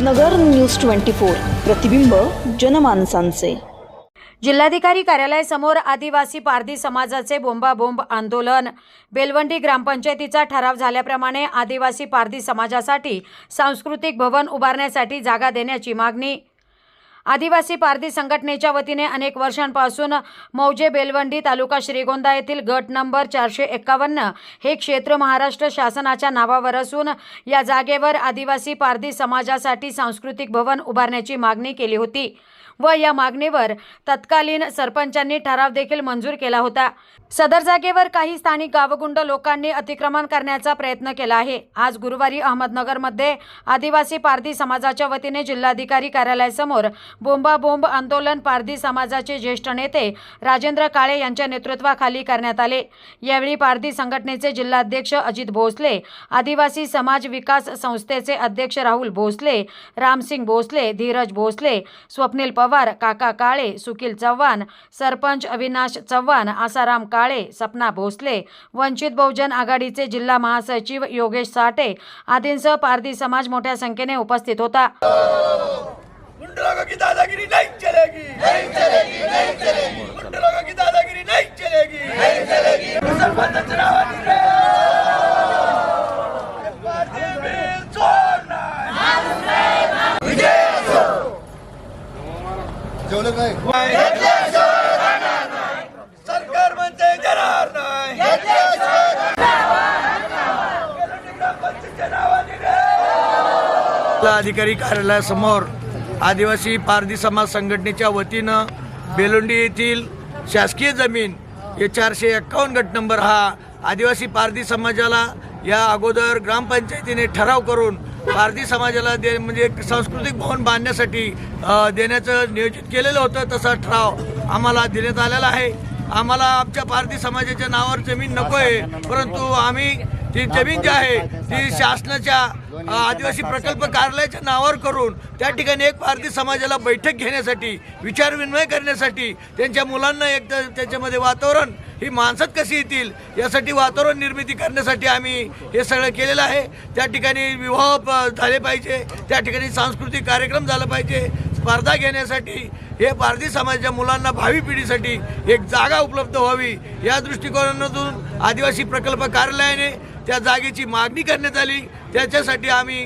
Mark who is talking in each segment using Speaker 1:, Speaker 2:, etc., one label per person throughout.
Speaker 1: नगर news twenty four. प्रतिबिंब जनमानसांचे.
Speaker 2: जिल्हाधिकारी कार्यालयासमोर आदिवासी पारधी समाजाचे बोंबाबोंब आंदोलन. बेलवंडी ग्रामपंचायतीचा ठराव झाल्याप्रमाणे आदिवासी पारधी समाजासाठी सांस्कृतिक भवन उभारण्यासाठी जागा देण्याची मागणी. आदिवासी पारधी संघटनेच्या वतीने अनेक वर्षांपासून मौजे बेलवंडी तालुका श्रीगोंदा येथील गट नंबर चारशे एक्कावन्न हे क्षेत्र महाराष्ट्र शासनाच्या नावावर असून या जागेवर आदिवासी पारधी समाजासाठी सांस्कृतिक भवन उभारण्याची मागणी केली होती व या मागणीवर तत्कालीन सरपंचांनी ठराव देखील मंजूर केला होता. सदर जागेवर काही स्थानिक गावगुंड लोकांनी अतिक्रमण करण्याचा प्रयत्न केला आहे. आज गुरुवारी अहमदनगरमध्ये आदिवासी पारधी समाजाच्या वतीने जिल्हाधिकारी कार्यालयासमोर बोंबाबोंब आंदोलन पारधी समाजाचे ज्येष्ठ नेते राजेंद्र काळे यांच्या नेतृत्वाखाली करण्यात आले. यावेळी पारधी संघटनेचे जिल्हाध्यक्ष अजित भोसले आदिवासी समाज विकास संस्थेचे अध्यक्ष राहुल भोसले रामसिंग भोसले धीरज भोसले स्वप्नील पवार काका काळे सुकील चव्हाण सरपंच अविनाश चव्हाण आसाराम काळे सपना भोसले वंचित बहुजन आघाडीचे जिल्हा महासचिव योगेश साठे आदींसह पारधी समाज मोठ्या संख्येने उपस्थित होता.
Speaker 3: लोगों की दादागिरी नहीं चलेगी. नहीं चलेगी नहीं चलेगी. लोगों की दादागिरी नहीं चलेगी. नहीं चलेगी. सरपंच
Speaker 4: जेवलं काय?
Speaker 3: सरकार म्हणते देणार नाही. अधिकारी कार्यालयासमोर आदिवासी पारधी समाज संघटनेच्या वतीनं बेलोंडी येथील शासकीय जमीन हे चारशे एक्कावन्न गट नंबर हा आदिवासी पारधी समाजाला या अगोदर ग्रामपंचायतीने ठराव करून पारधी समाजाला दे म्हणजे एक सांस्कृतिक भवन बांधण्यासाठी देण्याचं नियोजित केलेलं होतं. तसा ठराव आम्हाला देण्यात आलेला आहे. आम्हाला आमच्या पारधी समाजाच्या नावावर जमीन नको आहे परंतु आम्ही ती जमीन जी आहे ती शासनाच्या आदिवासी प्रकल्प कार्यालयाच्या नावावर करून त्या ठिकाणी एक पारधी समाजाला बैठक घेण्यासाठी विचारविनिमय करण्यासाठी त्यांच्या मुलांना एक त्याच्यामध्ये वातावरण ही माणसात कशी येतील यासाठी वातावरण निर्मिती करण्यासाठी आम्ही हे सगळं केलेलं आहे. त्या ठिकाणी विवाह झाले पाहिजे त्या ठिकाणी सांस्कृतिक कार्यक्रम झाला पाहिजे स्पर्धा घेण्यासाठी हे पारधी समाजाच्या मुलांना भावी पिढीसाठी एक जागा उपलब्ध व्हावी या दृष्टिकोनातून आदिवासी प्रकल्प कार्यालयाने त्या जागेची मागणी करण्यात आली. त्याच्यासाठी आम्ही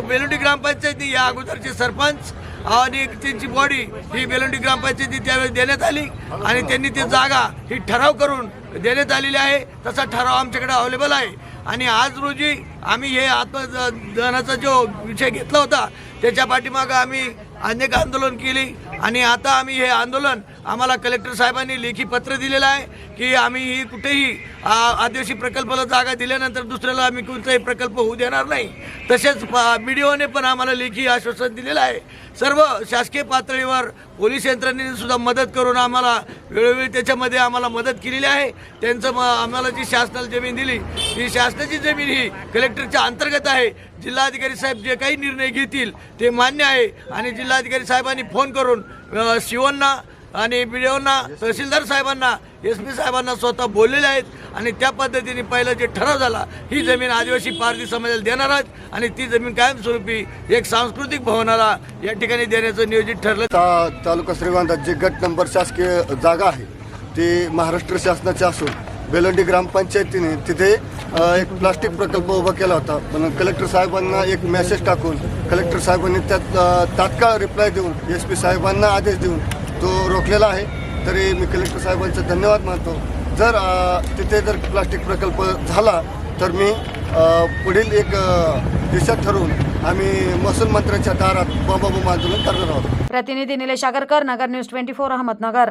Speaker 3: बेलोंडी ग्रामपंचायती या अगोदरचे सरपंच आणि त्यांची बॉडी ही बेलोंडी ग्रामपंचायती त्यावेळेस देण्यात आली आणि त्यांनी ती जागा ही ठराव करून देण्यात आलेली आहे. तसा ठराव आमच्याकडे अवेलेबल आहे. आणि आज रोजी आम्ही हे आत्मदहनाचा जो विषय घेतला होता त्याच्या पाठीमागं आम्ही अनेक आंदोलन केली आणि आता आम्ही हे आंदोलन आम्हाला कलेक्टर साहेबांनी लेखी पत्र दिलेलं आहे की आम्ही ही कुठेही आदिवासी प्रकल्पाला जागा दिल्यानंतर दुसऱ्याला आम्ही कोणताही प्रकल्प होऊ देणार नाही. तसेच बीडीओने पण आम्हाला लेखी आश्वासन दिलेलं आहे. सर्व शासकीय पातळीवर पोलीस यंत्रणेने सुद्धा मदत करून आम्हाला वेळोवेळी त्याच्यामध्ये आम्हाला मदत केलेली आहे. त्यांचं म आम्हाला जी शासनाला जमीन दिली ती शासनाची जमीन ही कलेक्टरच्या अंतर्गत आहे. जिल्हाधिकारी साहेब जे काही निर्णय घेतील ते मान्य आहे. आणि जिल्हाधिकारी साहेबांनी फोन करून शिवांना आणि बीडीओंना तहसीलदार साहेबांना एस पी साहेबांना स्वतः बोललेले आहेत आणि त्या पद्धतीने पहिलं जे ठराव झाला ही जमीन आदिवासी पारधी समाजाला देणार आहेत आणि ती जमीन कायमस्वरूपी एक सांस्कृतिक भवनाला या ठिकाणी देण्याचं नियोजित ठरलं.
Speaker 4: ता तालुका श्रीगोंदा जी गट नंबर शासकीय जागा आहे ती महाराष्ट्र शासनाची असून बेलंडी ग्रामपंचायतीने तिथे एक प्लास्टिक प्रकल्प उभा केला होता. पण कलेक्टर साहेबांना एक मेसेज टाकून कलेक्टर साहेबांनी त्यात तात्काळ रिप्लाय देऊन एस पी साहेबांना आदेश देऊन तो रोखलेला आहे. तरी मी कलेक्टर साहेबांचा धन्यवाद मानतो. जर तिथे जर प्लास्टिक प्रकल्प झाला तर मी पुढील एक दिशा ठरवून आम्ही महसूल मंत्र्यांच्या दारात बॉम्बाबोम आंदोलन करणार आहोत.
Speaker 2: प्रतिनिधी Nilesh Agarkar Nagar news twenty four Ahmednagar.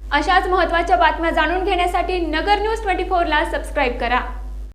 Speaker 5: अशाच महत्त्वाच्या बातम्या जाणून घेण्यासाठी नगर न्यूज ट्वेंटी फोरला सबस्क्राईब करा.